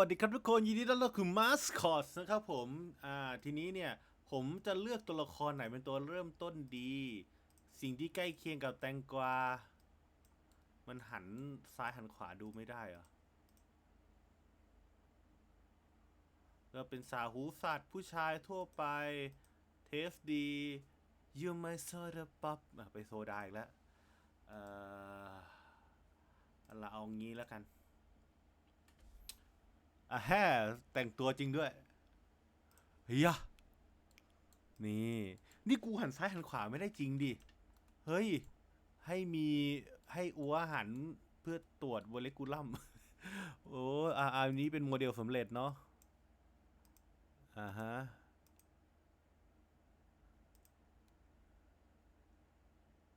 สวัสดีครับทุกคนยินดีต้อนรับคือมาสคอตนะครับผมอ่าทีนี้เนี่ย ผมจะเลือกตัวละครไหนเป็นตัวเริ่มต้นดี สิ่งที่ใกล้เคียงกับแตงกวา มันหันซ้ายหันขวาดูไม่ได้เหรอก็เป็นสาหูสัตว์ผู้ชายทั่วไป เทสดียูไม่โซดาป๊อปอะไปโซดาอีกแล้วเอ่อเราเอางี้แล้วกัน อะแฮ่แต่งตัวจริงด้วยเฮียนี่ นี่กูหันซ้ายหันขวาไม่ได้จริงดิ เฮ้ย ให้มีให้อัวหันเพื่อตรวจโมเลกุลัม โอ้อ่าอันนี้เป็นโมเดลสำเร็จเนาะ อ่าฮะ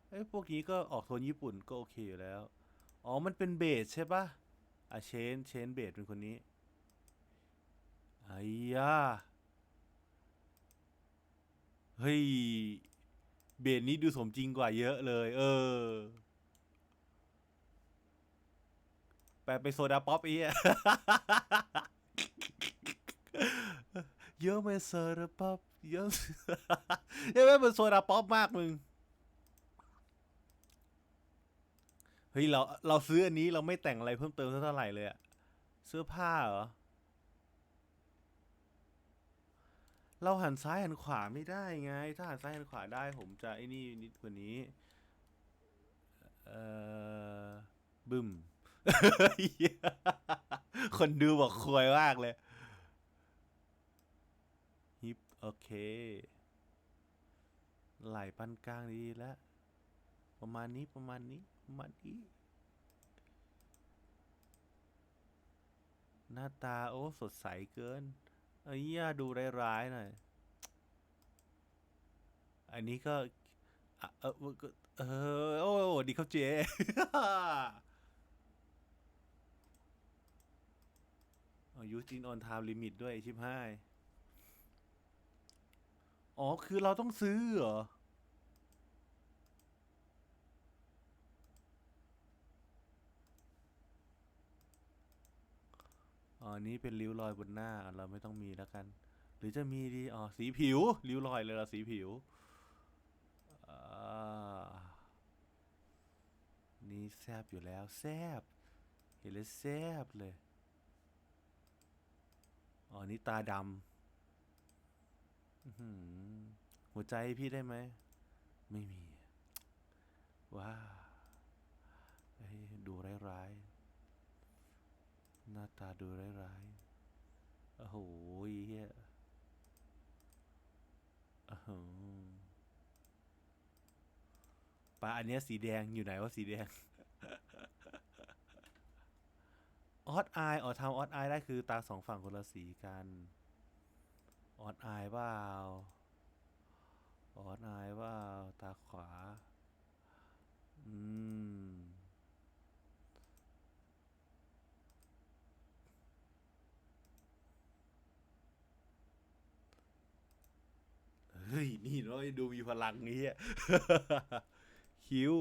เอ้พวกนี้ก็ออกโทนญี่ปุ่นก็โอเคอยู่แล้ว อ๋อ มันเป็นเบสใช่ปะอะเชน เชนเบสเป็นคนนี้ ไอ้ยาเฮ้ย เบสนี้ดูสมจริงกว่าเยอะเลย เออ แปลไปโซดาป๊อปอีอะเยอะไหมโซดาป๊อปเยอะเฮ้ยเป็นโซดาป๊อปมากมึง เฮ้ย เรา เราซื้ออันนี้เราไม่แต่งอะไรเพิ่มเติมเท่าไหร่เลยอะเสื้อผ้าเหรอ เราหันซ้ายหันขวาไม่ได้ไง ถ้าหันซ้ายหันขวาได้ ผมจะไอ้นี่นิดกว่านี้ เอ่อบึมคนดูบอกควยมากเลยฮิปโอเค ไหลปันกลางดีแล้ว ประมาณนี้ประมาณนี้ประมาณนี้ หน้าตาโอ้ สดใสเกิน เอ้ยอย่าดูร้ายๆหน่อย อันนี้ก็ เออเออโอ้ดีครับเจอายูจินออนไทม์ลิมิตด้วยชิบห้าย อ๋อ คือเราต้องซื้อเหรอ อันนี้เป็นริ้วรอยบนหน้าเราไม่ต้องมีแล้วกัน หรือจะมีดีอ๋อสีผิวริ้วรอยเลยเราสีผิวอนี่แซบอยู่แล้วแซบเห็นเลยแซบเลยอ๋อนี่ตาดำหัวใจพี่ได้ไหม ไม่มี ว้าดูร้าย หน้าตาดูร้ายๆโอ้โหเฮียโอ้โหปลาอันเนี้ยสีแดงอยู่ไหนว่าสีแดง ออดไออ๋อทำออดไอได้คือตาสองฝั่งคนละสีกัน ออดไอเปล่าออดไอเปล่าตาขวา อืม เฮ้ย นี่เราดูมีพลังนี้อะคิ้ว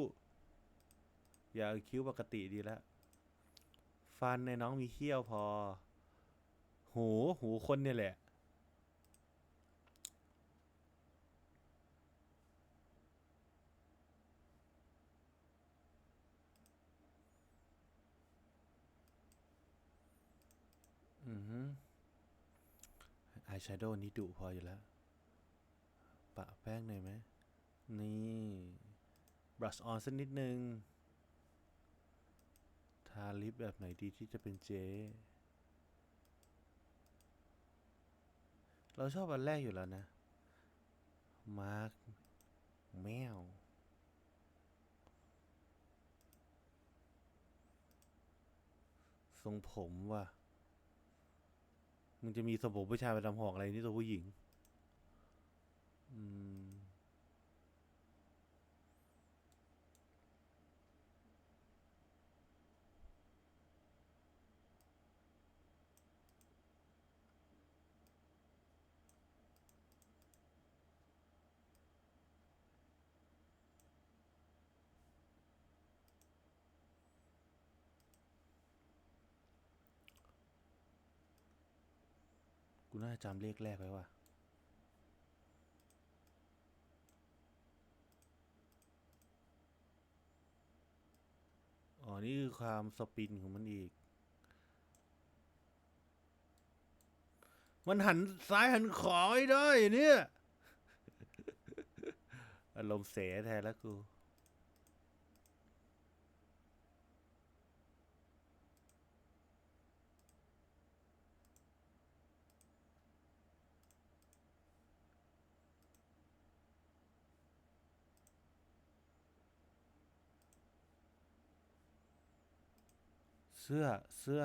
อย่าเอาคิ้วปกติดีแล้วฟันในน้องมีเขี้ยวพอ หูหูคนเนี่ยแหละ อือฮึอายแชโดว์นี้ดุพออยู่แล้ว ปะแป้งหน่อยไหมนี่ บรัชออนสักนิดนึง ทาลิปแบบไหนดีที่จะเป็นเจ เราชอบอันแรกอยู่แล้วนะ มาร์คแมวทรงผมว่ะมันจะมีทรงผมผู้ชายไปทำหอกอะไรนี่ตัวผู้หญิง กูน่าจำเลขแรกไว้ว่ะ นี่คือความสปินของมันอีก มันหันซ้ายหันขวาไม่ได้เนี่ย อารมณ์เสียแทนแล้วกู สื้อเสื้อ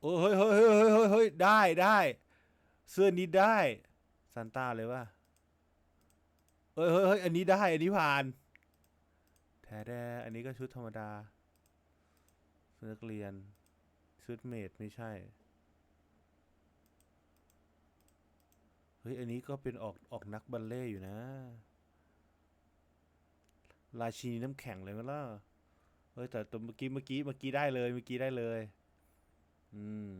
โอ้เฮ้ยเฮ้ยเฮ้ยเฮ้ยเฮ้ยได้ได้เสื้อนี้ได้ซันต้าเลยว่าเฮ้ยเฮ้ยเฮ้ยอันนี้ได้อันนี้ผ่านแท้แด้อันนี้ก็ชุดธรรมดาชุดนักเรียนชุดเมดไม่ใช่เฮ้ยอันนี้ก็เป็นออกออกนักบัลเล่ต์อยู่นะ ราชินีน้ำแข็งเลยมั้ยล่ะ ฮ้ยแต่ตัวเมื่อกี้เมื่อกี้เมื่อกี้ได้เลยเมื่อกี้ได้เลย อืม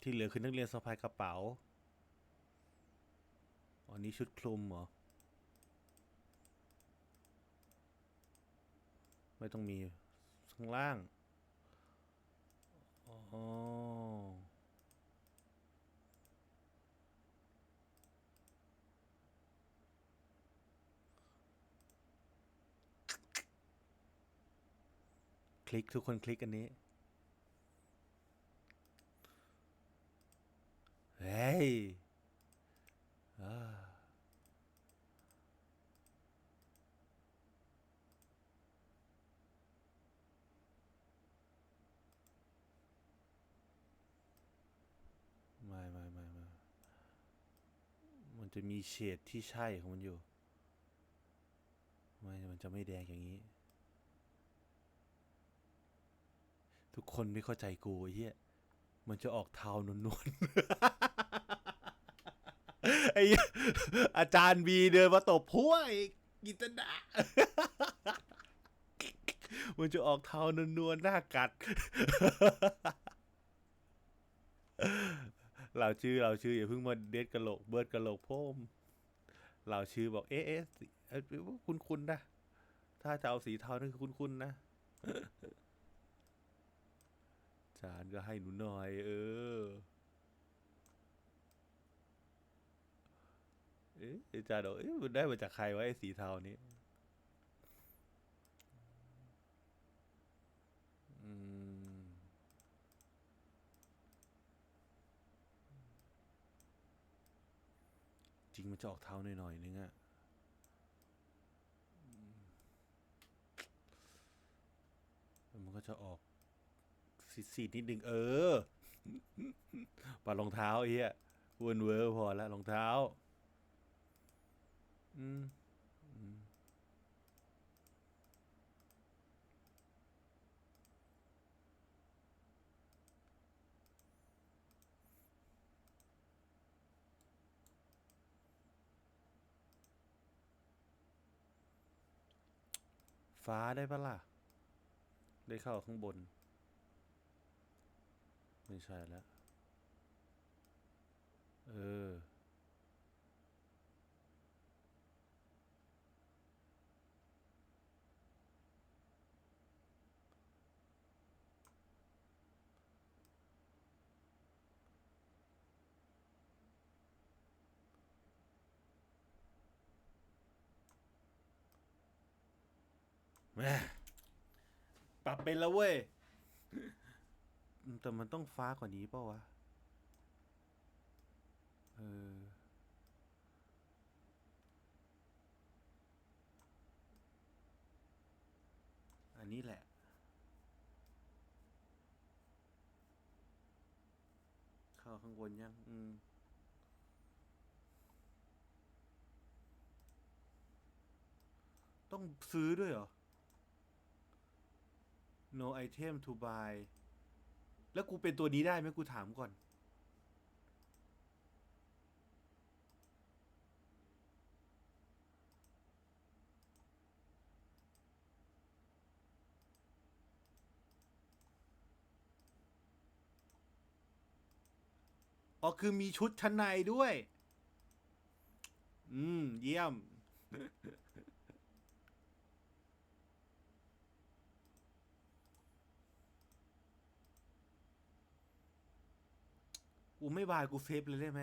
ที่เหลือคือนักเรียนสะพายกระเป๋าอ๋ออันนี้ชุดคลุมเหรอ ไม่ต้องมีข้างล่าง อ๋อ คลิกทุกคนคลิกอันนี้ เฮ้ยไม่ไม่ไม่ไม่มันจะมีเฉดที่ใช่ของมันอยู่ ไม่ มันจะไม่แดงอย่างนี้ ทุกคนไม่เข้าใจกูไอ้เหี้ยมันจะออกเทานวลๆไอ้เหี้ยอาจารย์บีเดินมาตบพัวอีกกิตนามันจะออกเทานวลๆหน้ากัด เราชื่อเราชื่ออย่าเพิ่งมาเด็ดกระโหลกเบิร์ดกระโหลกพ่มเราชื่อบอกเอ๊ะเอ๊ะสีเอ๊ะคุณคุณนะ ถ้าจะเอาสีเทานั่นคือคุณคุณนะ จานก็ให้หนูหน่อย เออ เอ๊ะอาจารย์บอกเอ๊ะมันได้มาจากใครวะไอ้สีเทานี้อืมจริงมันจะออกเทาหน่อยๆนึงอะมันก็จะออก สีสีนิดนึงเออปารองเท้าไอ้เหี้ยวนเวอร์พอแล้วรองเท้า อืมฟ้าได้ปะล่ะ ได้เข้าข้างบน ไม่ใช่แล้ว เออแม่ปรับเป็นแล้วเว้ย แต่มันต้องฟ้ากว่านี้เปล่าวะ เออ อันนี้แหละ เข้าข้างบนยัง อืมต้องซื้อด้วยเหรอ no item to buy แล้วกูเป็นตัวนี้ได้ไหมกูถามก่อน อ๋อ คือมีชุดชั้นในด้วย อืม เยี่ยม กูไม่บายกูเซฟเลยได้ไหม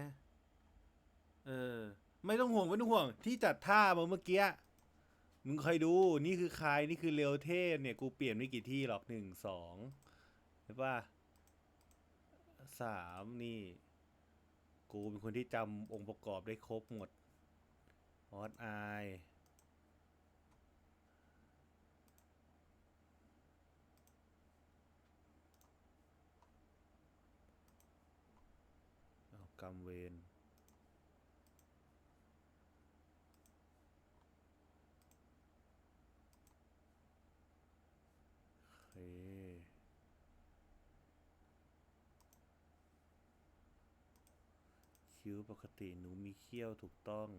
เออ ไม่ต้องห่วงไม่ต้องห่วง ที่จัดท่ามาเมื่อกี้มึงเคยดูนี่คือใครนี่คือเรียวเทพเนี่ยกูเปลี่ยนไม่กี่ที่หรอกหนึ่งสองใช่ปะสามนี่ กูเป็นคนที่จำองค์ประกอบได้ครบหมดออสไอายเอากำเวรโอเคคิ้วปกติหนูมีเขี้ยวถูกต้อง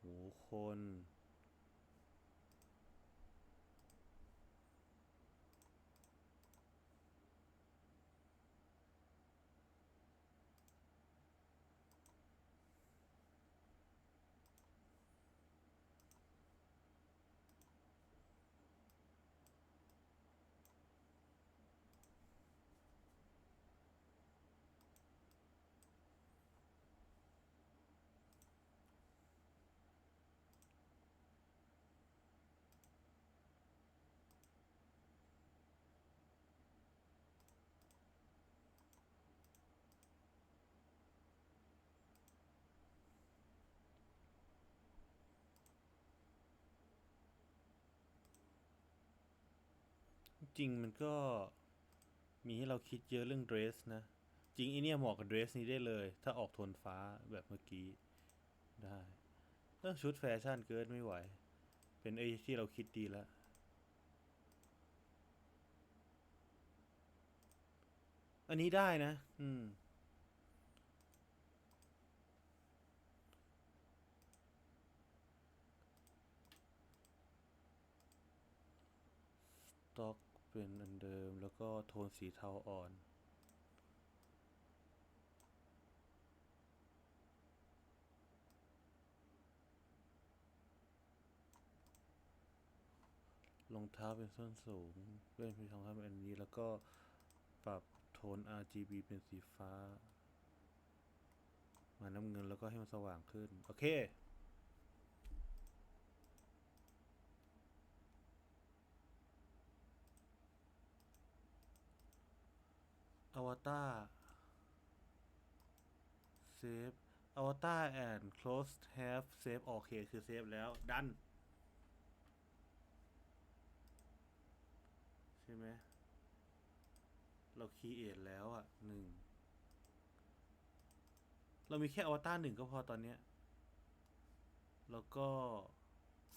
หูคน จริงมันก็มีให้เราคิดเยอะเรื่องเดรสนะ จริงไอเนี่ยเหมาะกับเดรสนี้ได้เลย ถ้าออกโทนฟ้าแบบเมื่อกี้ได้เรื่องชุดแฟชั่นเกินไม่ไหว เป็นไอที่เราคิดดีแล้วอันนี้ได้นะ อืม สต็อก เป็นอันเดิมแล้วก็โทนสีเทาอ่อนรองเท้าเป็นส้นสูงเป็นรองเท้าเป็นอันนี้แล้วก็ปรับโทน RGB เป็นสีฟ้า มาน้ำเงินแล้วก็ให้มันสว่างขึ้น โอเค อวตารเซฟอวตาร and close have save โอเคคือเซฟแล้วดัน ใช่ไหมเราคีเอทแล้วอะหนึ่งเรามีแค่อวตารหนึ่งก็พอตอนเนี้ย แล้วก็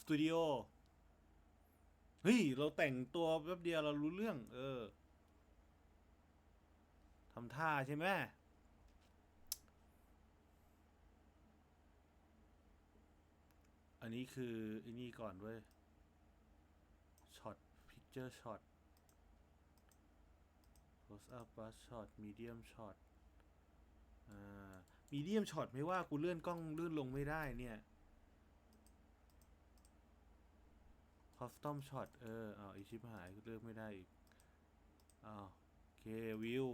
สตูดิโอ เฮ้ย เราแต่งตัวแป๊บเดียวเรารู้เรื่อง เออ ทำท่าใช่ไหมอันนี้คืออันนี้ก่อนเว้ยช็อตพิกเจอร์ช็อต close up brush shot medium shot อ่า medium shot ไม่ว่ากูเลื่อนกล้องเลื่อนลงไม่ได้เนี่ย custom shot เอออ้าวอีชิบหายเลือกไม่ได้อีกอ้าวโอเควิว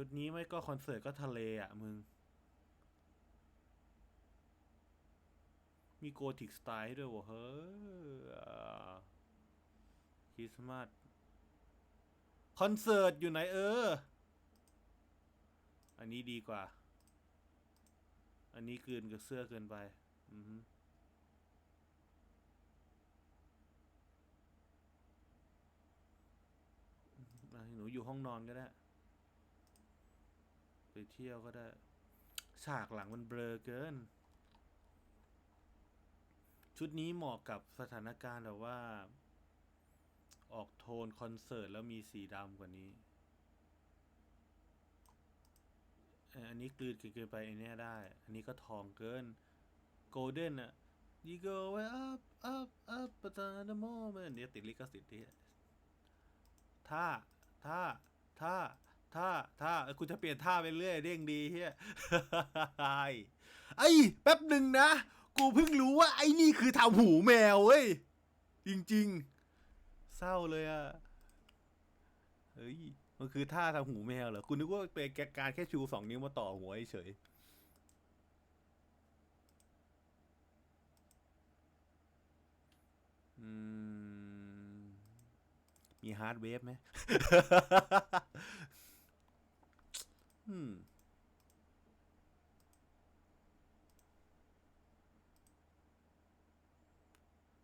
ชุดนี้ไม่ก็คอนเสิร์ตก็ทะเลอะมึง มีโกธิกสไตล์ด้วยวะเฮ้ยคริสต์มาสคอนเสิร์ตอยู่ไหนเออ อันนี้ดีกว่า อันนี้เกินกับเสื้อเกินไป อือหนูอยู่ห้องนอนก็ได้ เที่ยวก็ได้ ฉากหลังมันเบลอเกิน ชุดนี้เหมาะกับสถานการณ์แบบว่า ออกโทนคอนเสิร์ตแล้วมีสีดำกว่านี้อันนี้กลืนเกินไปอเนี้ได้ อันนี้ก็ทองเกิน โกลเด้นอะ you go way up up up but the moment เดี๋ยวติดลิขสิทธิ์ที่ท่าท่าท่า ท่าท่ากูจะเปลี่ยนท่าไปเรื่อยเด้งดีเฮียไอ้แป๊บหนึ่งนะ กูเพิ่งรู้ว่าไอ้นี่คือทำหูแมวเว้ย จริงๆ เศร้าเลยอะเฮ้ย มันคือท่าทำหูแมวเหรอคุณนึกว่าเป็นการแค่ชูสองนิ้วมาต่อหัวเฉยอืมมีฮาร์ดเวฟไหม อืม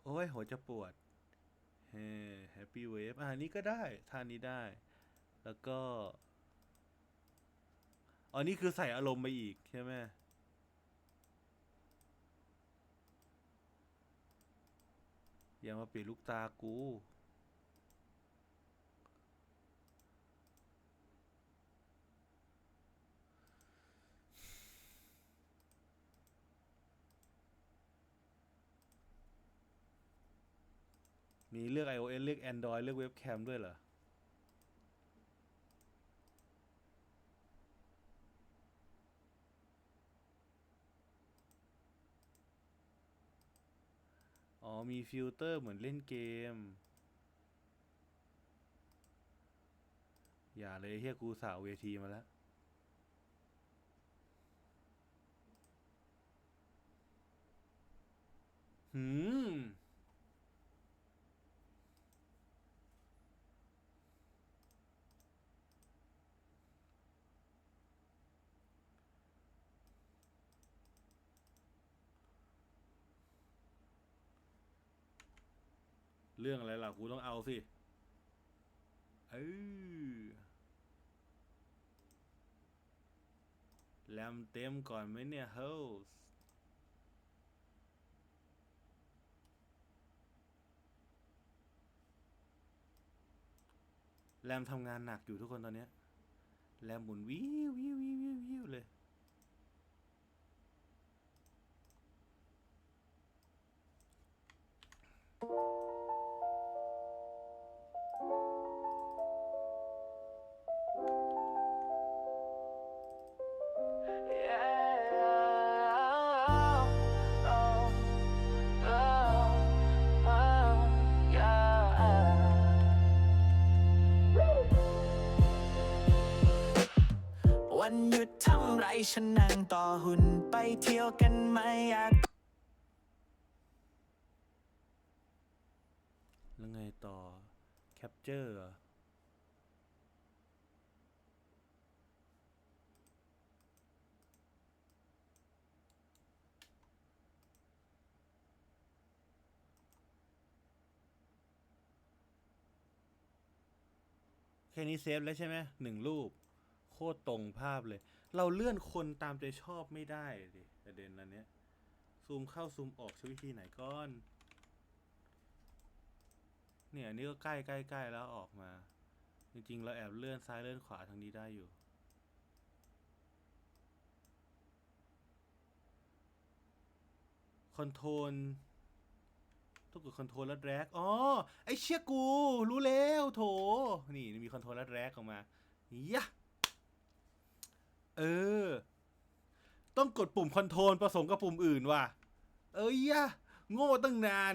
โอ้ยหัวจะปวดเฮ้แฮปปี้เวฟอ่านี่ก็ได้ท่านี้ได้ แล้วก็อ๋อนี่คือใส่อารมณ์ไปอีกใช่ไหมอย่ามาปิดลูกตากู มีเลือก iOS เลือก Android เลือกเว็บแคมด้วยเหรอ อ๋อ มีฟิลเตอร์เหมือนเล่นเกม อย่าเลยเฮียกูสาวเวทีมาแล้วหืม เรื่องอะไรล่ะกูต้องเอาสิเออแรมเต็มก่อนไหมเนี่ยเฮ้ยแรมทำงานหนักอยู่ทุกคนตอนเนี้ยแรมหมุนวิววิววิววิวเลย ฉันนั่งต่อหุ่นไปเที่ยวกันไหมอยากแล้วไงต่อ แคปเจอร์แค่นี้เซฟแล้วใช่ไหมหนึ่งรูป โคตรตรงภาพเลย เราเลื่อนคนตามใจชอบไม่ได้ดิประเด็นอันเนี้ยซูมเข้าซูมออกใช้วิธีไหนก้อน เนี่ยอันนี้ก็ใกล้ใกล้ใกล้แล้วออกมา จริง ๆ เราแอบเลื่อนซ้ายเลื่อนขวาทางนี้ได้อยู่ คอนโทรลต้องกดคอนโทรลแล้วแดรกอ๋อ ไอเชี่ยกู รู้แล้ว โถ นี่มีคอนโทรลแล้วแดรกออกมา ยะ เออ ต้องกดปุ่มคอนโทรลผสมกับปุ่มอื่นว่ะ เอ้ยยะโง่ตั้งนาน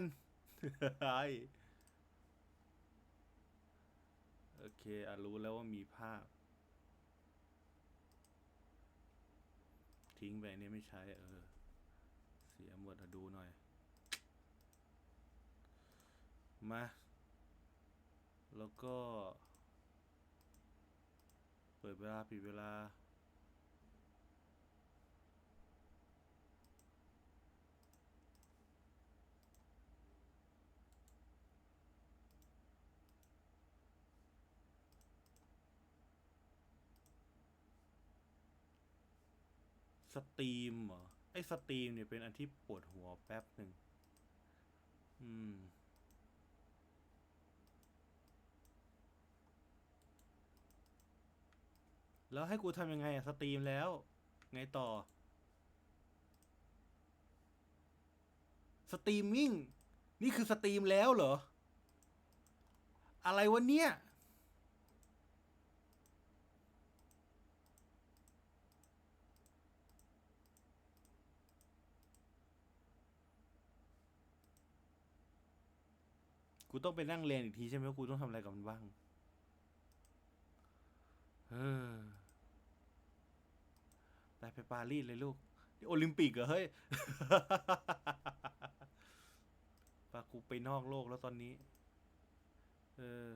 โอเคอะรู้แล้วว่ามีภาพ ทิ้งไปเนี่ยไม่ใช้ เออ เสียหมดอะดูหน่อย มา แล้วก็ เปิดเวลาปิดเวลา ตรีมเหรอ ไอ้สตรีมเนี่ยเป็นอันที่ปวดหัวแป๊บหนึ่ง อืม แล้วให้กูทำยังไงอะสตรีมแล้ว ไงต่อ สตรีมมิ่ง นี่คือสตรีมแล้วเหรอ อะไรวะเนี่ย กูต้องไปนั่งเรียนอีกทีใช่ไหมว่ากูต้องทำอะไรกับมันบ้างเออไปไปปารีสเลยลูกโอลิมปิกเหรอเฮ้ยปากูไปนอกโลกแล้วตอนนี้ เออ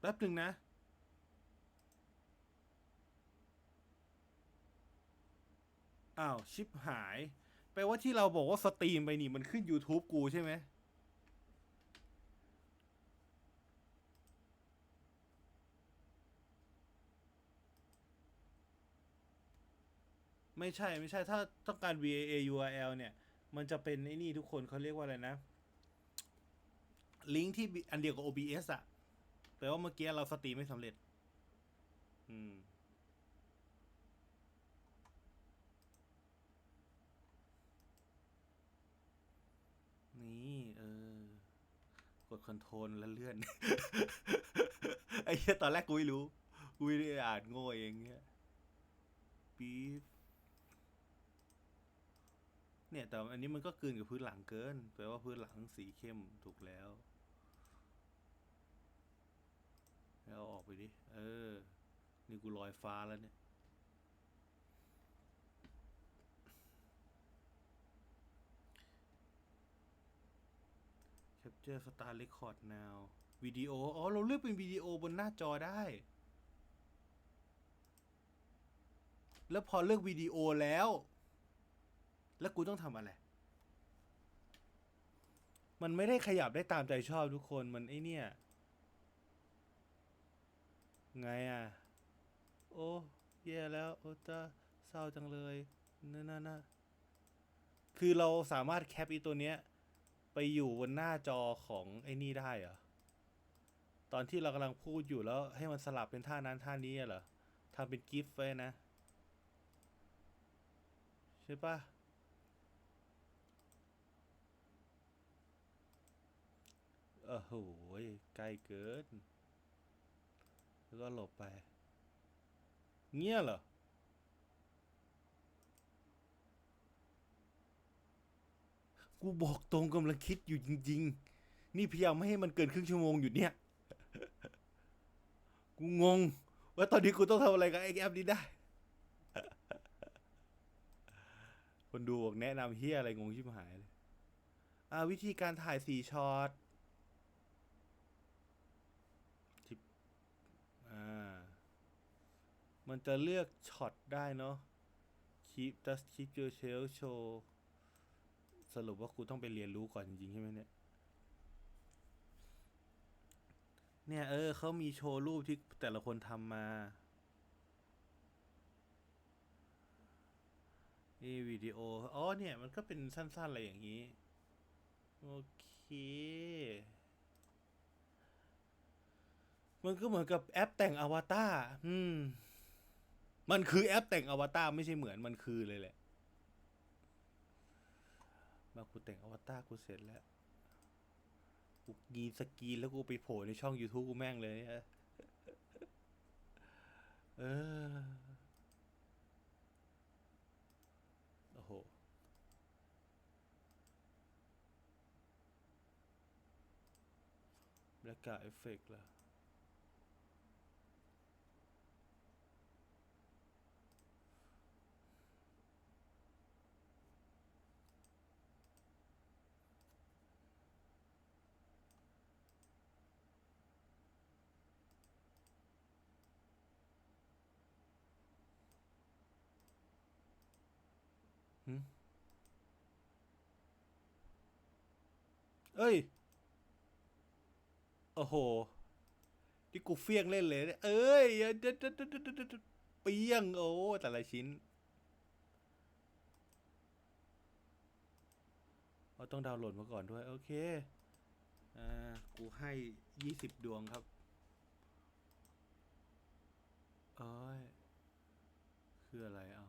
แป๊บหนึ่งนะ อ้าวชิปหายแปลว่าที่เราบอกว่าสตรีมไปนี่มันขึ้น YouTube กูใช่ไหมไม่ใช่ไม่ใช่ถ้าต้องการ VAA URL เนี่ย มันจะเป็นไอ้นี่ทุกคนเขาเรียกว่าอะไรนะ ลิงก์ที่อันเดียวกับ OBS อะแต่ว่าเมื่อกี้เราสตรีมไม่สำเร็จ อืม นี่ เออ กด คอนโทรลแล้วเลื่อน ไอ้เหี้ยตอนแรกกูไม่รู้ กูไม่ได้อ่านโง่เองเนี่ยปี๊บเนี่ย แต่อันนี้มันก็กลืนกับพื้นหลังเกิน แปลว่าพื้นหลังสีเข้มถูกแล้วแล้วอออกไปดิ เออ นี่กูลอยฟ้าแล้วเนี่ย Capture Star Record now วิดีโอ อ๋อ เราเลือกเป็นวิดีโอบนหน้าจอได้ แล้วพอเลือกวิดีโอแล้ว แล้วกูต้องทำอะไร มันไม่ได้ขยับได้ตามใจชอบทุกคน มันไอเนี่ย ไงอะ โอ้แย่แล้ว โอ้ตาเศร้าจังเลยนั่นน่ะคือเราสามารถแคปอีตัวเนี้ย ไปอยู่บนหน้าจอของไอ้นี่ได้เหรอ ตอนที่เรากำลังพูดอยู่แล้วให้มันสลับเป็นท่านั้นท่านี้เหรอทำเป็นกิฟต์ไว้นะ ใช่ปะเออโหยใกล้เกิน แล้วก็หลบไป เงี้ยเหรอ กูบอกตรงกำลังคิดอยู่จริง ๆ นี่พยายามไม่ให้มันเกินครึ่งชั่วโมงอยู่เนี่ย กูงง ว่าตอนนี้กูต้องทำอะไรกับไอ้แอปนี้ได้ คนดูบอกแนะนำเฮียอะไรงงชิบหายเลยอ่าวิธีการถ่ายสี่ช็อตชิปอ่า มันจะเลือกช็อตได้เนาะ keep just keep your shell show สรุปว่ากูต้องไปเรียนรู้ก่อนจริงๆใช่ไหมเนี่ย เนี่ยเออเขามีโชว์รูปที่แต่ละคนทำมานี่วิดีโอ อ๋อ เนี่ย มันก็เป็นสั้น ๆ อะไรอย่างนี้ โอเค มันก็เหมือนกับแอปแต่งอวตาร อืม มันคือแอปแต่งอวตารไม่ใช่เหมือน มันคือเลยแหละ มากูแต่งอวตารกูเสร็จแล้ว กูยีนสกีแล้วกูไปโผล่ในช่อง YouTube กูแม่งเลยเนี่ยเออโอ้โหแล้วกาเอฟเฟกต์ล่ะ เอ้ย โอ้โห ที่กูเฟี้ยงเล่นเลยเนี่ย เอ้ยเดดเดดเดดเปียง โอ้แต่ละชิ้นเราต้องดาวน์โหลดมาก่อนด้วย โอเค อ่า กูให้ยี่สิบดวงครับเอ้ย คืออะไรอะ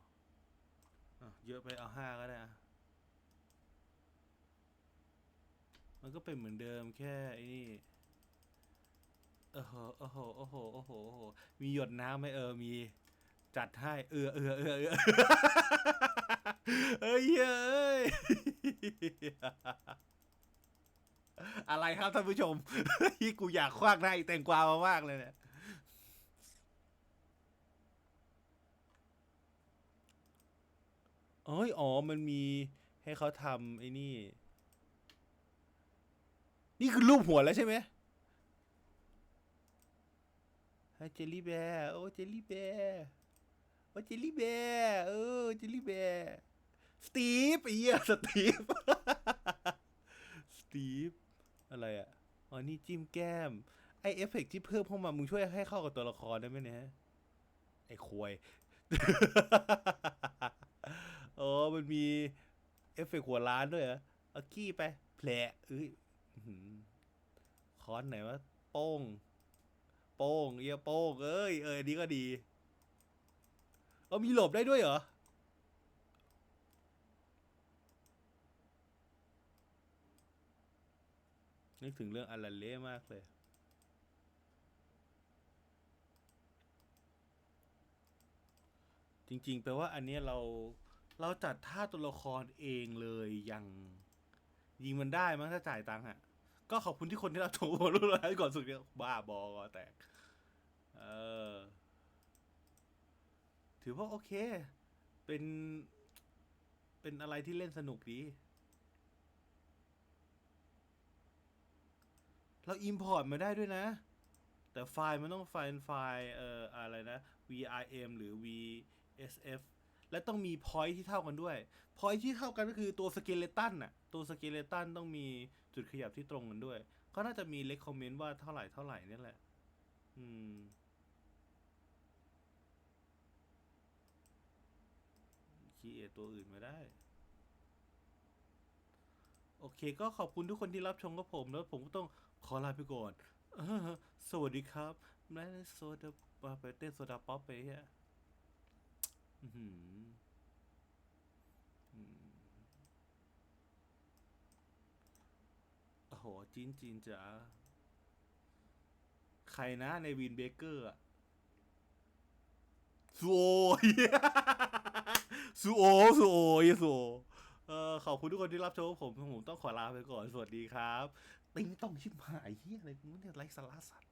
เยอะไปเอาห้าก็ได้อะมันก็เป็นเหมือนเดิมแค่ไอ้นี่โอ้โหโอ้โหโอ้โหโอ้โหโอ้โห มีหยดน้ำไหมเออ มี จัดให้เออเออเออเออเอ้ยเอ้ยอะไรครับท่านผู้ชมที่กูอยากคว้างหน้าไอ้แตงกวามามากเลยเนี่ย เอ้ยอ๋อ มันมีให้เขาทำไอ้นี่ นี่คือรูปหัวแล้วใช่ไหมเจลลี่แบร์โอ้เจลลี่แบร์โอ้เจลลี่แบร์เออเจลลี่แบร์สตีฟไอ้เหี้ยสตีฟสตีฟอะไรอะอ๋อนี่จิ้มแก้ม ไอเอฟเฟกต์ที่เพิ่มเข้ามา มึงช่วยให้เข้ากับตัวละครได้ไหมเนี่ยไอ้ควย โอ้มันมีเอฟเฟกต์หัวล้านด้วยเหรอเอากี้ไปแผลเอ้ยคอนไหนวะโป้ง โป้งเอียโป้งเอ้ยเออนี้ก็ดีเอามีหลบได้ด้วยเหรอนึกถึงเรื่องอารันเล่มากเลย จริงๆ แปลว่าอันนี้เรา เราจัดท่าตัวละครเองเลยยังยิงมันได้มั้งถ้าจ่ายตังค์อะก็ขอบคุณที่คนที่รับชมมารู้แล้วก่อนสุดเนี่ยบ้าบอกอแตก เออ ถือว่าโอเค เป็น เป็นอะไรที่เล่นสนุกดี เราอิมพอร์ตมาได้ด้วยนะ แต่ไฟล์มันต้องไฟล์ไฟล์เอ่ออะไรนะ VRM หรือ VSF และต้องมี point ที่เท่ากันด้วย point ที่เท่ากันก็คือตัวสเกเลตันน่ะตัวสเกเลตันต้องมีจุดขยับที่ตรงกันด้วย ก็น่าจะมี recommend ว่าเท่าไหร่เท่าไหร่นี่แหละ อืมคีเอตัวอื่นมาได้ โอเค ก็ขอบคุณทุกคนที่รับชมกับผม แล้วผมก็ต้องขอลาไปก่อน สวัสดีครับแม่โซดาไปเต้นโซดาป๊อปไปฮียอื้อหืออืม โอ้โหจีนจีนจ๋าใครนะในวินเบเกอร์อะซูโอเหี้ยซูโอซูโอยซูโอเออขอบคุณทุกคนที่รับชมผมผมต้องขอลาไปก่อน สวัสดีครับ ติงต้องชิบหายเฮียอะไรกูเนี่ยไร้สาระสัตว์